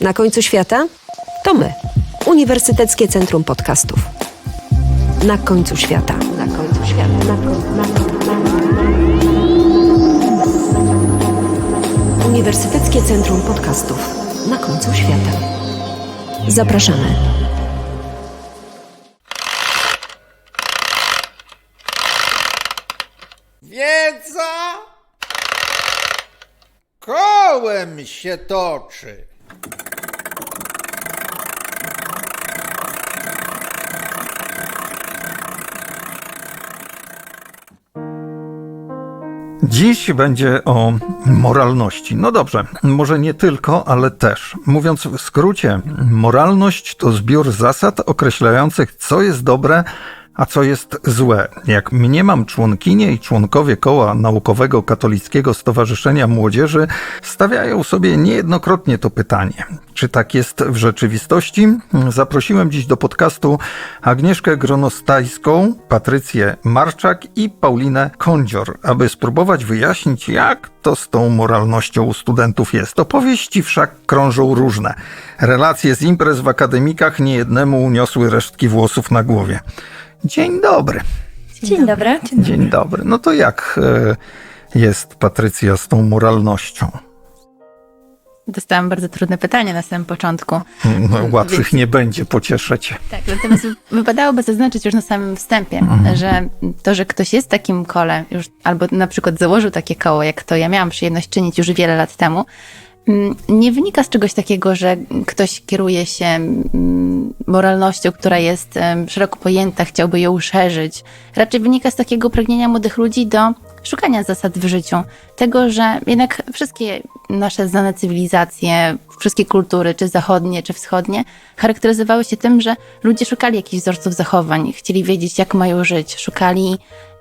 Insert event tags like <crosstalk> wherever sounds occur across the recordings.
Na końcu świata? To my. Uniwersyteckie Centrum Podcastów. Na końcu świata. Na końcu świata. Na końcu, na na. Uniwersyteckie Centrum Podcastów. Na końcu świata. Zapraszamy. Wiedza kołem się toczy. Dziś będzie o moralności. No dobrze, może nie tylko, ale też. Mówiąc w skrócie, moralność to zbiór zasad określających, co jest dobre, a co jest złe. Jak mniemam członkinie i członkowie koła naukowego Katolickiego Stowarzyszenia Młodzieży stawiają sobie niejednokrotnie to pytanie. Czy tak jest w rzeczywistości? Zaprosiłem dziś do podcastu Agnieszkę Gronostajską, Patrycję Marczak i Paulinę Kądzior, aby spróbować wyjaśnić, jak to z tą moralnością u studentów jest. Opowieści wszak krążą różne. Relacje z imprez w akademikach niejednemu uniosły resztki włosów na głowie. Dzień dobry. Dzień dobry. Dzień dobry. No to jak e, jest Patrycja z tą moralnością? Dostałam bardzo trudne pytanie na samym początku. No, łatwych nie będzie, pocieszę cię. Tak, natomiast wypadałoby zaznaczyć już na samym wstępie, że to, że ktoś jest w takim kole, już, albo na przykład założył takie koło, jak to ja miałam przyjemność czynić już wiele lat temu, mm, nie wynika z czegoś takiego, że ktoś kieruje się mm, moralnością, która jest szeroko pojęta, chciałby ją szerzyć. Raczej wynika z takiego pragnienia młodych ludzi do szukania zasad w życiu. Tego, że jednak wszystkie nasze znane cywilizacje, wszystkie kultury, czy zachodnie, czy wschodnie, charakteryzowały się tym, że ludzie szukali jakichś wzorców zachowań, chcieli wiedzieć, jak mają żyć, szukali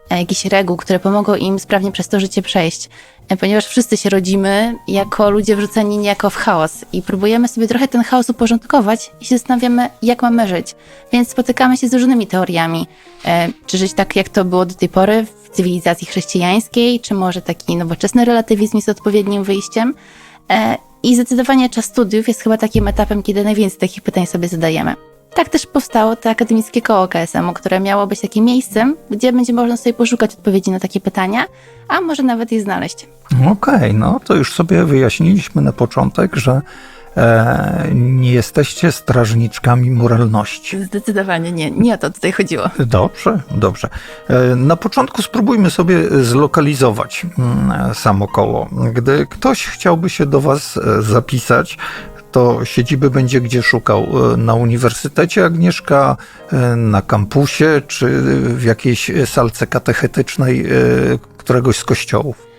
e, jakichś reguł, które pomogą im sprawnie przez to życie przejść. E, Ponieważ wszyscy się rodzimy jako ludzie wrzuceni niejako w chaos i próbujemy sobie trochę ten chaos uporządkować i się zastanawiamy, jak mamy żyć. Więc spotykamy się z różnymi teoriami. E, Czy żyć tak, jak to było do tej pory w cywilizacji chrześcijańskiej, czy może taki nowoczesny relatywizm jest odpowiednim wyjściem. E, I zdecydowanie czas studiów jest chyba takim etapem, kiedy najwięcej takich pytań sobie zadajemy. Tak też powstało to akademickie koło KSM-u, które miało być takim miejscem, gdzie będzie można sobie poszukać odpowiedzi na takie pytania, a może nawet je znaleźć. Okej, no to już sobie wyjaśniliśmy na początek, że e, nie jesteście strażniczkami moralności. Zdecydowanie nie, nie o to tutaj chodziło. Dobrze, dobrze. E, Na początku spróbujmy sobie zlokalizować mm, samo koło. Gdy ktoś chciałby się do Was e, zapisać, to siedziby będzie gdzie szukał? E, Na Uniwersytecie Agnieszka, e, na kampusie, czy w jakiejś salce katechetycznej e, któregoś z kościołów?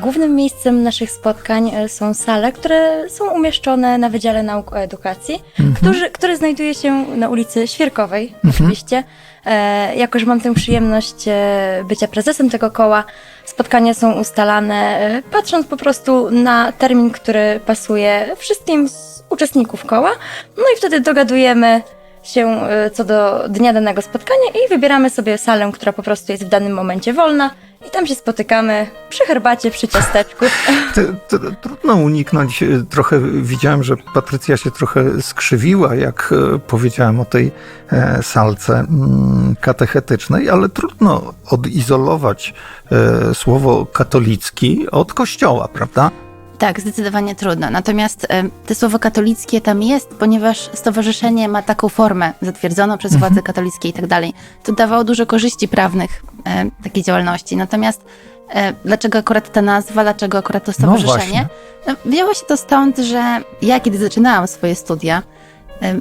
Głównym miejscem naszych spotkań są sale, które są umieszczone na Wydziale Nauk o Edukacji, który, który znajduje się na ulicy Świerkowej, oczywiście. E, jako, że mam tę przyjemność bycia prezesem tego koła, spotkania są ustalane e, patrząc po prostu na termin, który pasuje wszystkim z uczestników koła. No i wtedy dogadujemy się e, co do dnia danego spotkania i wybieramy sobie salę, która po prostu jest w danym momencie wolna. I tam się spotykamy przy herbacie, przy ciasteczku. <laughs> Trudno uniknąć. e, Trochę widziałem, że Patrycja się trochę skrzywiła, jak e, powiedziałem o tej e, salce mm, katechetycznej, ale trudno odizolować e, słowo katolicki od kościoła, prawda? Tak, zdecydowanie trudno. Natomiast e, to słowo katolickie tam jest, ponieważ stowarzyszenie ma taką formę zatwierdzoną przez władze katolickie i tak dalej. To dawało dużo korzyści prawnych takiej działalności. Natomiast e, dlaczego akurat ta nazwa, dlaczego akurat to stowarzyszenie? No, wzięło się to stąd, że ja kiedy zaczynałam swoje studia,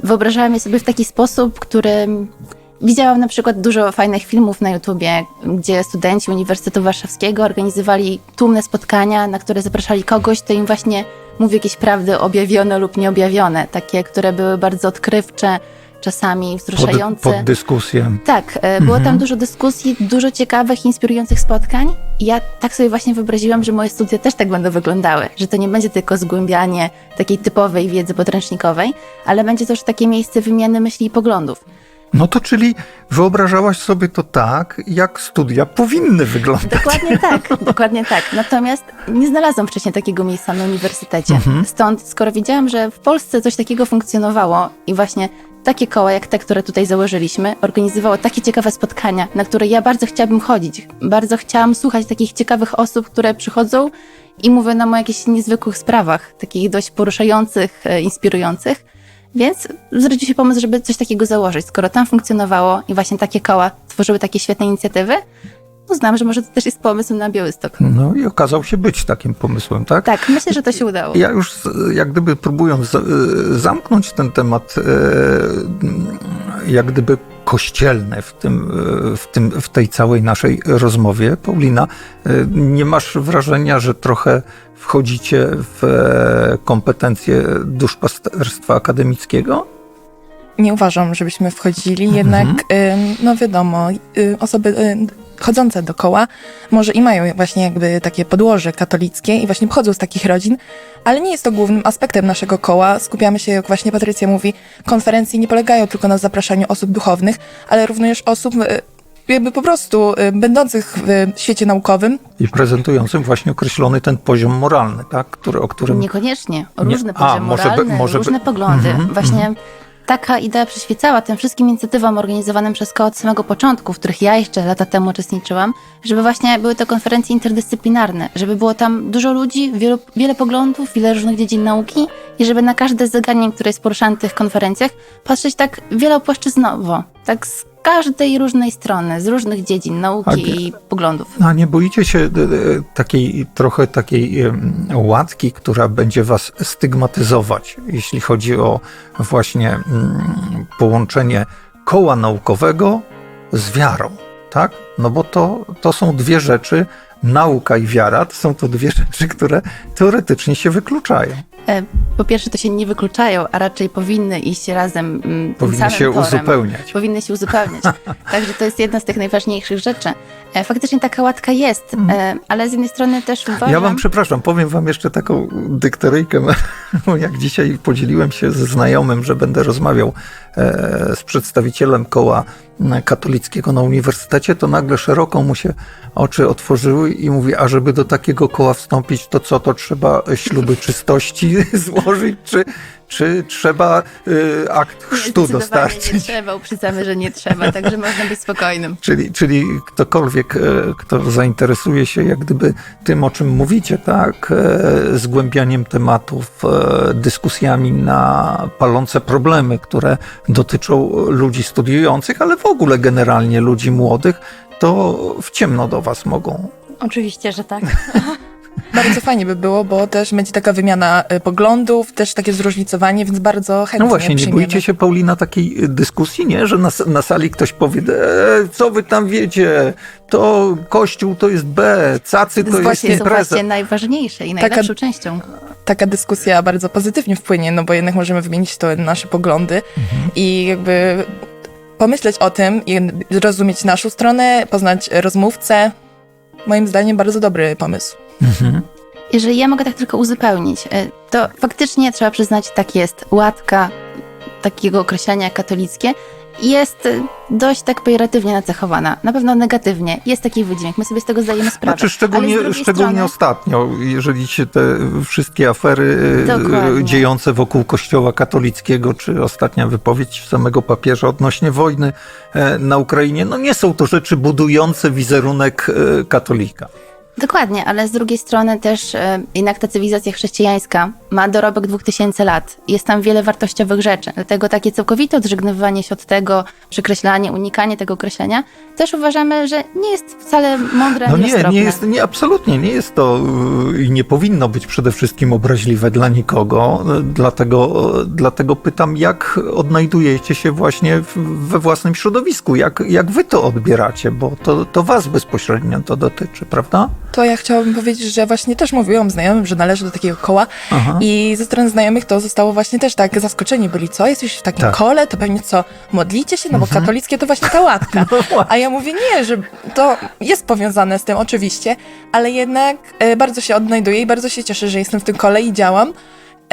wyobrażałam je sobie w taki sposób, który Widziałam na przykład dużo fajnych filmów na YouTubie, gdzie studenci Uniwersytetu Warszawskiego organizowali tłumne spotkania, na które zapraszali kogoś, kto im właśnie mówi jakieś prawdy objawione lub nieobjawione, takie, które były bardzo odkrywcze, czasami Pod, wzruszające. pod dyskusję. Tak, e, było tam dużo dyskusji, dużo ciekawych, inspirujących spotkań. I ja tak sobie właśnie wyobraziłam, że moje studia też tak będą wyglądały, że to nie będzie tylko zgłębianie takiej typowej wiedzy podręcznikowej, ale będzie też takie miejsce wymiany myśli i poglądów. No to czyli wyobrażałaś sobie to tak, jak studia powinny wyglądać. Dokładnie tak, <laughs> dokładnie tak. Natomiast nie znalazłam wcześniej takiego miejsca na uniwersytecie. Stąd, skoro widziałam, że w Polsce coś takiego funkcjonowało i właśnie takie koła jak te, które tutaj założyliśmy, organizowało takie ciekawe spotkania, na które ja bardzo chciałabym chodzić. Bardzo chciałam słuchać takich ciekawych osób, które przychodzą i mówią nam o jakichś niezwykłych sprawach, takich dość poruszających, e, inspirujących. Więc zrodził się pomysł, żeby coś takiego założyć. Skoro tam funkcjonowało i właśnie takie koła tworzyły takie świetne inicjatywy, uznałam, że może to też jest pomysł na Białystok. No i okazał się być takim pomysłem, tak? Tak, myślę, że to się udało. Ja już jak gdyby próbując y, zamknąć ten temat e, jak gdyby kościelny w, tym, e, w, tym, w tej całej naszej rozmowie, Paulina, nie masz wrażenia, że trochę wchodzicie w e, kompetencje duszpasterstwa akademickiego? Nie uważam, żebyśmy wchodzili, jednak ym, no wiadomo, y, osoby y, chodzące do koła może i mają właśnie jakby takie podłoże katolickie i właśnie pochodzą z takich rodzin, ale nie jest to głównym aspektem naszego koła. Skupiamy się, jak właśnie Patrycja mówi, konferencje nie polegają tylko na zapraszaniu osób duchownych, ale również osób y, jakby po prostu y, będących w świecie naukowym, I prezentującym właśnie określony ten poziom moralny, tak? Który, o którym... Niekoniecznie. Nie- Różne poziomy może by- moralne, może by- różne poglądy. Mhm, Właśnie taka idea przyświecała tym wszystkim inicjatywom organizowanym przez koło od samego początku, w których ja jeszcze lata temu uczestniczyłam, żeby właśnie były to konferencje interdyscyplinarne, żeby było tam dużo ludzi, wielu, wiele poglądów, wiele różnych dziedzin nauki i żeby na każde zagadnienie, które jest poruszane w tych konferencjach, patrzeć tak wielopłaszczyznowo, tak z każdej różnej strony, z różnych dziedzin nauki i poglądów. A nie boicie się e, e, takiej, trochę takiej łatki, która będzie was stygmatyzować, jeśli chodzi o właśnie mm, połączenie koła naukowego z wiarą, tak? No bo to, to są dwie rzeczy, nauka i wiara, to są to dwie <laughs> rzeczy, które teoretycznie się wykluczają. E, Po pierwsze, to się nie wykluczają, a raczej powinny iść razem. mm, Powinny się torem. uzupełniać. Powinny się uzupełniać. <laughs> Także to jest jedna z tych najważniejszych rzeczy. E, Faktycznie taka łatka jest, e, ale z jednej strony też uważam... Mhm. Ja wam przepraszam, powiem wam jeszcze taką dykteryjkę, <laughs> bo jak dzisiaj podzieliłem się ze znajomym, że będę rozmawiał z przedstawicielem koła katolickiego na uniwersytecie, to nagle szeroko mu się oczy otworzyły i mówi, a żeby do takiego koła wstąpić, to co, to trzeba śluby czystości <laughs> złożyć, czy, czy trzeba e, akt chrztu dostarczyć? Nie trzeba, uprzedzamy, że nie trzeba, także można być spokojnym. <laughs> Czyli, czyli ktokolwiek, e, kto zainteresuje się jak gdyby tym, o czym mówicie, tak, e, zgłębianiem tematów, e, dyskusjami na palące problemy, które dotyczą ludzi studiujących, ale w ogóle generalnie ludzi młodych, to w ciemno do was mogą. Oczywiście, że tak. <laughs> bardzo fajnie by było, bo też będzie taka wymiana y, poglądów, też takie zróżnicowanie, więc bardzo chętnie No właśnie, nie boicie się, Paulina, takiej dyskusji, nie? Że na, na sali ktoś powie, e, co wy tam wiecie, to kościół to jest B, cacy to jest Właśnie są impreza. właśnie najważniejsze i najlepszą częścią. taka dyskusja bardzo pozytywnie wpłynie, no bo jednak możemy wymienić to nasze poglądy Mhm. i jakby pomyśleć o tym i zrozumieć naszą stronę, poznać rozmówcę. Moim zdaniem bardzo dobry pomysł. Mhm. Jeżeli ja mogę tak tylko uzupełnić, e, to faktycznie trzeba przyznać, tak jest. Łatka takiego określenia katolickie jest dość tak pejoratywnie nacechowana. Na pewno negatywnie. Jest taki wydźwięk. My sobie z tego zdajemy sprawę. Znaczy szczególnie, szczególnie strony, ostatnio, jeżeli się te wszystkie afery e, Dokładnie. dziejące wokół kościoła katolickiego, czy ostatnia wypowiedź samego papieża odnośnie wojny e, na Ukrainie, no nie są to rzeczy budujące wizerunek e, katolika. Dokładnie, ale z drugiej strony też jednak ta cywilizacja chrześcijańska ma dorobek 2000 lat. Jest tam wiele wartościowych rzeczy. Dlatego takie całkowite odżegnywanie się od tego, przekreślanie, unikanie tego określenia, też uważamy, że nie jest wcale mądre No nie, nie jest, nie, absolutnie nie jest to y, i nie powinno być przede wszystkim obraźliwe dla nikogo. Dlatego, dlatego pytam, jak odnajdujecie się właśnie w, we własnym środowisku? Jak, jak wy to odbieracie? Bo to, to was bezpośrednio to dotyczy, prawda? To ja chciałabym powiedzieć, że właśnie też mówiłam znajomym, że należy do takiego koła Aha. I ze strony znajomych to zostało właśnie też tak zaskoczeni byli, co, jesteś w takim Tak. kole, to pewnie co, modlicie się, no bo katolickie to właśnie ta łatka. <laughs> A ja mówię, nie, że to jest powiązane z tym oczywiście, ale jednak e, bardzo się odnajduję i bardzo się cieszę, że jestem w tym kole i działam,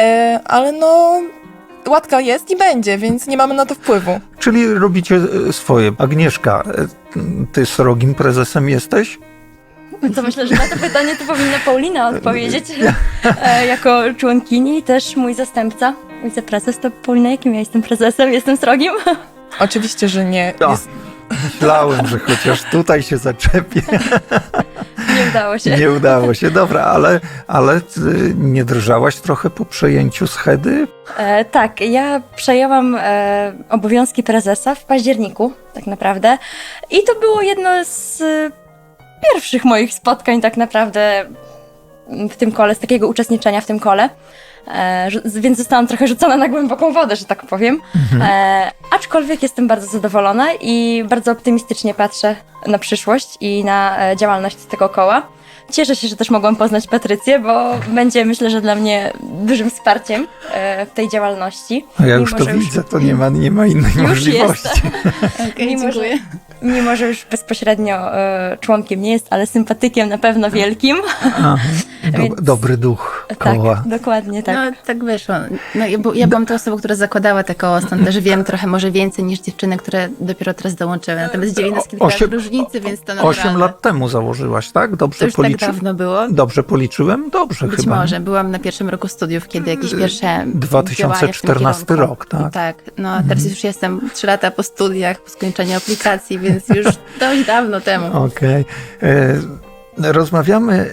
e, ale no łatka jest i będzie, więc nie mamy na to wpływu. Czyli robicie e, swoje. Agnieszka, e, ty srogim prezesem jesteś? To myślę, że na to pytanie to powinna Paulina odpowiedzieć. E, jako członkini też mój zastępca, wiceprezes, to Paulina, jakim ja jestem prezesem? Jestem srogim? <laughs> Oczywiście, że nie. No. Jest, Myślałem, że chociaż tutaj się zaczepię. <laughs> Nie udało się. Nie udało się. Dobra, ale, ale ty nie drżałaś trochę po przejęciu schedy? E, tak, ja przejęłam e, obowiązki prezesa w październiku, tak naprawdę. I to było jedno z e, pierwszych moich spotkań, tak naprawdę, w tym kole, z takiego uczestniczenia w tym kole. E, więc zostałam trochę rzucona na głęboką wodę, że tak powiem. E, aczkolwiek jestem bardzo zadowolona i bardzo optymistycznie patrzę na przyszłość i na e, działalność tego koła. Cieszę się, że też mogłam poznać Patrycję, bo będzie myślę, że dla mnie dużym wsparciem e, w tej działalności. A ja już Mimo, to że widzę, to nie ma, nie ma innej Już możliwości. <laughs> <laughs> Okej, Mimo, że- dziękuję. Mimo, że już bezpośrednio e, członkiem nie jest, ale sympatykiem na pewno wielkim. Więc- Dobry duch koła. Tak, dokładnie tak. No tak wyszło. No, ja, ja byłam tą osobą, która zakładała te koło, stąd też wiem trochę może więcej niż dziewczyny, które dopiero teraz dołączyły. Natomiast dzieje nas kilka Osiem- lat różnicy, więc to naprawdę. Osiem lat temu założyłaś, tak? To Dobrze już tak policzyłem? dawno było. Dobrze policzyłem? Dobrze Być chyba. może. Byłam na pierwszym roku studiów, kiedy jakieś pierwsze 2014 działania w tym kierunku. rok, tak. Mhm. Tak. No a teraz już jestem trzy lata po studiach, po skończeniu aplikacji, więc już dość dawno temu. Okej. E, Rozmawiamy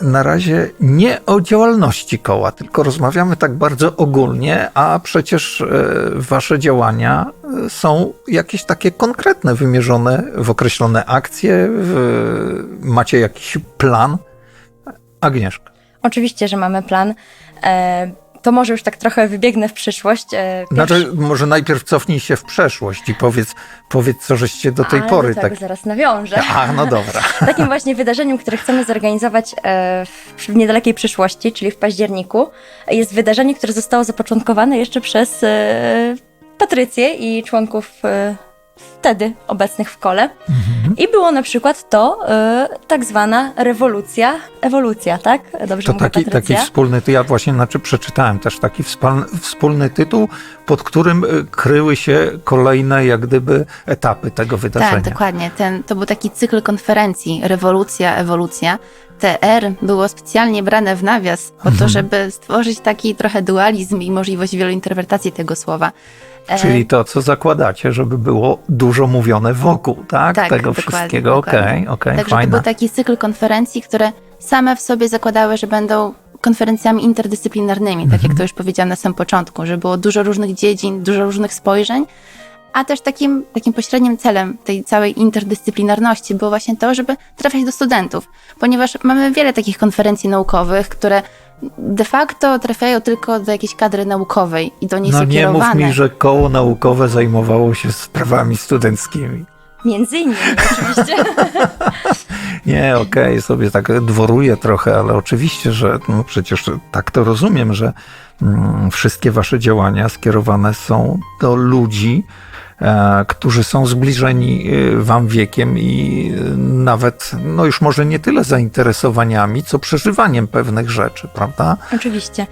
e, na razie nie o działalności koła, tylko rozmawiamy tak bardzo ogólnie, a przecież e, wasze działania e, są jakieś takie konkretne, wymierzone w określone akcje. W, macie jakiś plan? Agnieszka. Oczywiście, że mamy plan. To może już tak trochę wybiegnę w przyszłość. E, pierwszy- Znaczy, może najpierw cofnij się w przeszłość i powiedz, powiedz co żeście do tej Ale pory do tak. tego zaraz nawiążę. A, no dobra. <laughs> Takim właśnie wydarzeniem, które chcemy zorganizować e, w, niedalekiej przyszłości, czyli w październiku, jest wydarzenie, które zostało zapoczątkowane jeszcze przez e, Patrycję i członków wtedy obecnych w kole. Mhm. I było na przykład to e, tak zwana rewolucja, ewolucja, tak? Dobrze To mówię, taki, taki wspólny, to ja właśnie znaczy przeczytałem też taki wspólny, wspólny tytuł, pod którym y, kryły się kolejne jak gdyby etapy tego wydarzenia. Tak, dokładnie. Ten, to był taki cykl konferencji Rewolucja, ewolucja. TR było specjalnie brane w nawias po Mhm. to, żeby stworzyć taki trochę dualizm i możliwość wielu interpretacji tego słowa. E, Czyli to, co zakładacie, żeby było dużo mówione wokół, tak? Tak, tego dokładnie, wszystkiego. Okej, okej, Także to fajne. był taki cykl konferencji, które same w sobie zakładały, że będą konferencjami interdyscyplinarnymi, tak Mhm. jak to już powiedziałam na samym początku, że było dużo różnych dziedzin, dużo różnych spojrzeń, a też takim, takim pośrednim celem tej całej interdyscyplinarności było właśnie to, żeby trafiać do studentów, ponieważ mamy wiele takich konferencji naukowych, które de facto trafiają tylko do jakiejś kadry naukowej i do niej No są nie mów mi, że koło naukowe zajmowało się sprawami studenckimi. Między innymi, oczywiście. <laughs> Nie, okej, sobie tak dworuję trochę, ale oczywiście, że no przecież tak to rozumiem, że mm, wszystkie wasze działania skierowane są do ludzi, którzy są zbliżeni e, wam wiekiem i e, nawet, no już może nie tyle zainteresowaniami, co przeżywaniem pewnych rzeczy, prawda? oczywiście.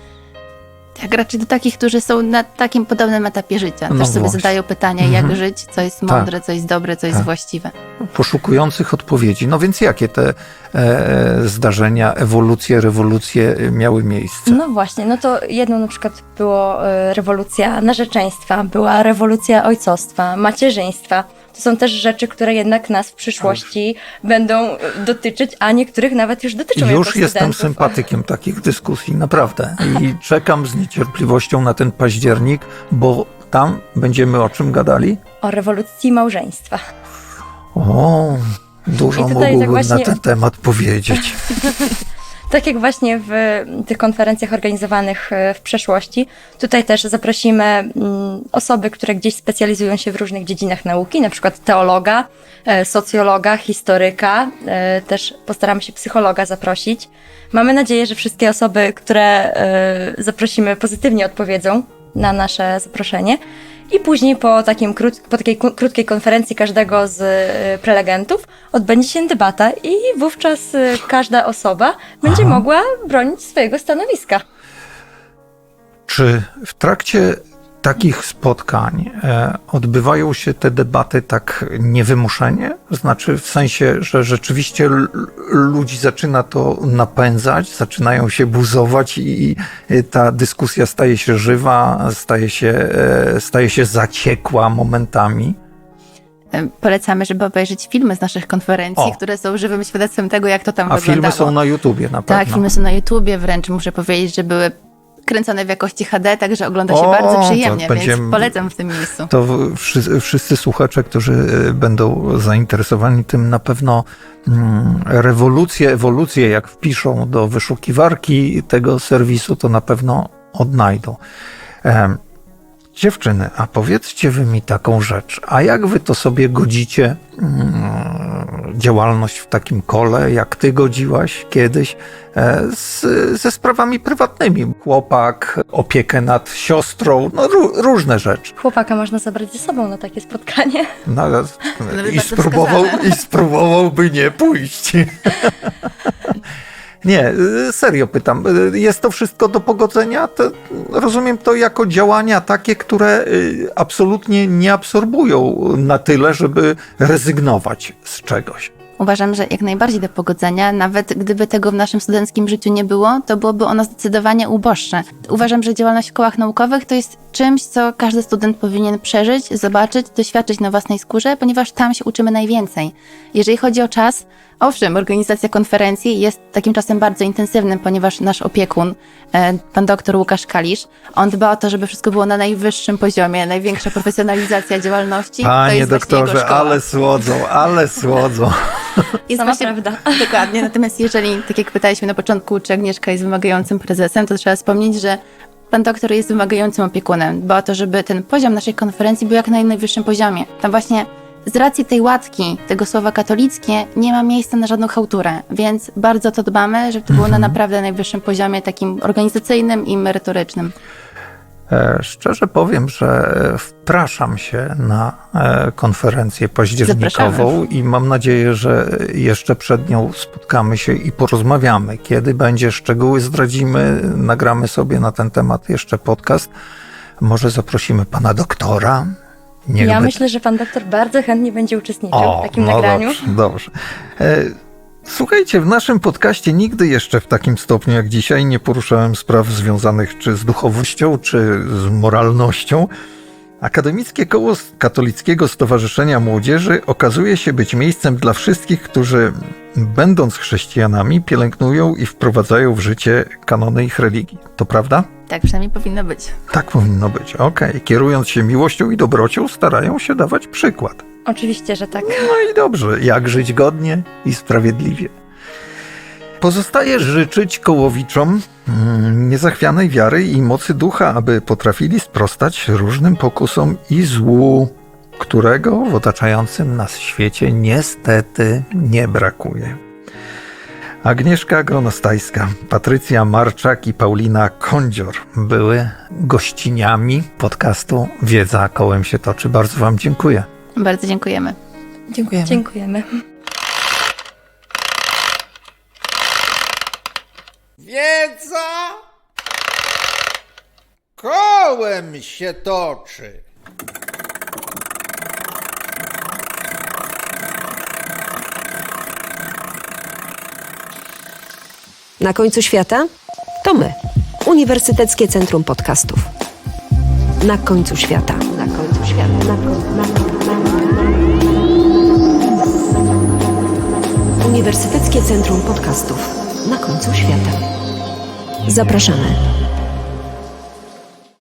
Tak, raczej do takich, którzy są na takim podobnym etapie życia. No Też sobie właśnie. zadają pytania, Mhm. jak żyć, co jest mądre, co jest dobre, co jest Tak. właściwe. Poszukujących odpowiedzi. No więc jakie te e, zdarzenia, ewolucje, rewolucje e, miały miejsce? No właśnie, no to jedno na przykład było e, rewolucja narzeczeństwa, była rewolucja ojcostwa, macierzyństwa. To są też rzeczy, które jednak nas w przyszłości będą e, dotyczyć, a niektórych nawet już dotyczą Już jestem sympatykiem takich dyskusji, naprawdę. I czekam z niecierpliwością na ten październik, bo tam będziemy o czym gadali? O rewolucji małżeństwa. O, dużo mógłbym tak właśnie- na ten temat powiedzieć. <laughs> Tak jak właśnie w tych konferencjach organizowanych e, w przeszłości, tutaj też zaprosimy mm, osoby, które gdzieś specjalizują się w różnych dziedzinach nauki, na przykład teologa, e, socjologa, historyka, e, też postaramy się psychologa zaprosić. Mamy nadzieję, że wszystkie osoby, które zaprosimy, pozytywnie odpowiedzą na nasze zaproszenie. I później po, takim krót, po takiej krótkiej konferencji każdego z e, prelegentów odbędzie się debata i wówczas e, każda osoba będzie mogła bronić swojego stanowiska. Czy w trakcie takich spotkań e, odbywają się te debaty tak niewymuszenie? Znaczy w sensie, że rzeczywiście ludzi zaczyna to napędzać, zaczynają się buzować i i ta dyskusja staje się żywa, staje się, e, staje się zaciekła momentami. E, Polecamy, żeby obejrzeć filmy z naszych konferencji, O. które są żywym świadectwem tego, jak to tam A wyglądało. filmy są na YouTubie na pewno. Tak, filmy są na YouTubie, wręcz muszę powiedzieć, że były kręcone w jakości HD, także ogląda się O, bardzo przyjemnie, więc polecam w tym miejscu. To wszyscy, wszyscy słuchacze, którzy e, będą zainteresowani tym, na pewno mm, rewolucję, ewolucję, jak wpiszą do wyszukiwarki tego serwisu, to na pewno odnajdą. Em, Dziewczyny, a powiedzcie wy mi taką rzecz, a jak wy to sobie godzicie mm, działalność w takim kole, jak ty godziłaś kiedyś e, z, ze sprawami prywatnymi? Chłopak, opiekę nad siostrą, no ró- różne rzeczy. Chłopaka można zabrać ze sobą na takie spotkanie. No, i, spróbował, wskazane. I spróbowałby nie pójść. <laughs> Nie, y, serio pytam. y, Jest to wszystko do pogodzenia? To, rozumiem to jako działania takie, które y, absolutnie nie absorbują na tyle, żeby rezygnować z czegoś. Uważam, że jak najbardziej do pogodzenia, nawet gdyby tego w naszym studenckim życiu nie było, to byłoby ono zdecydowanie uboższe. Uważam, że działalność w kołach naukowych to jest czymś, co każdy student powinien przeżyć, zobaczyć, doświadczyć na własnej skórze, ponieważ tam się uczymy najwięcej. Jeżeli chodzi o czas, owszem, organizacja konferencji jest takim czasem bardzo intensywnym, ponieważ nasz opiekun, e, pan doktor Łukasz Kalisz, on dba o to, żeby wszystko było na najwyższym poziomie, największa profesjonalizacja działalności. to Panie jest właśnie jego doktorze, ale słodzą, ale słodzą. Jest Sama właśnie, prawda. <laughs> Dokładnie. Natomiast jeżeli, tak jak pytaliśmy na początku, czy Agnieszka jest wymagającym prezesem, to trzeba wspomnieć, że pan doktor jest wymagającym opiekunem. Dba o to, żeby ten poziom naszej konferencji był jak na najwyższym poziomie. Tam właśnie z racji tej łatki, tego słowa katolickie, nie ma miejsca na żadną chałturę, więc bardzo to dbamy, żeby to było na naprawdę najwyższym poziomie takim organizacyjnym i merytorycznym. E, Szczerze powiem, że wpraszam się na e, konferencję październikową Zapraszamy. i mam nadzieję, że jeszcze przed nią spotkamy się i porozmawiamy. Kiedy będzie, szczegóły zdradzimy, nagramy sobie na ten temat jeszcze podcast. Może zaprosimy pana doktora. Ja myślę, że pan doktor bardzo chętnie będzie uczestniczył w takim no nagraniu. Dobrze, dobrze. E, Słuchajcie, w naszym podcaście nigdy jeszcze w takim stopniu jak dzisiaj nie poruszałem spraw związanych czy z duchowością, czy z moralnością. Akademickie Koło Katolickiego Stowarzyszenia Młodzieży okazuje się być miejscem dla wszystkich, którzy, będąc chrześcijanami, pielęgnują i wprowadzają w życie kanony ich religii. To prawda? Tak przynajmniej powinno być. Tak powinno być. Okej. Kierując się miłością i dobrocią, starają się dawać przykład. Oczywiście, że tak. No i dobrze, jak żyć godnie i sprawiedliwie. Pozostaje życzyć kołowiczom mm, niezachwianej wiary i mocy ducha, aby potrafili sprostać różnym pokusom i złu, którego w otaczającym nas świecie niestety nie brakuje. Agnieszka Gronostajska, Patrycja Marczak i Paulina Kądzior były gościniami podcastu Wiedza kołem się toczy. Bardzo Wam dziękuję. Bardzo dziękujemy. Dziękujemy. Dziękujemy. Wiedza kołem się toczy. Na końcu świata? To my, Uniwersyteckie Centrum Podcastów. Na końcu świata. Na końcu świata. Na, koń, na, na, na. Uniwersyteckie Centrum Podcastów. Na końcu świata. Zapraszamy.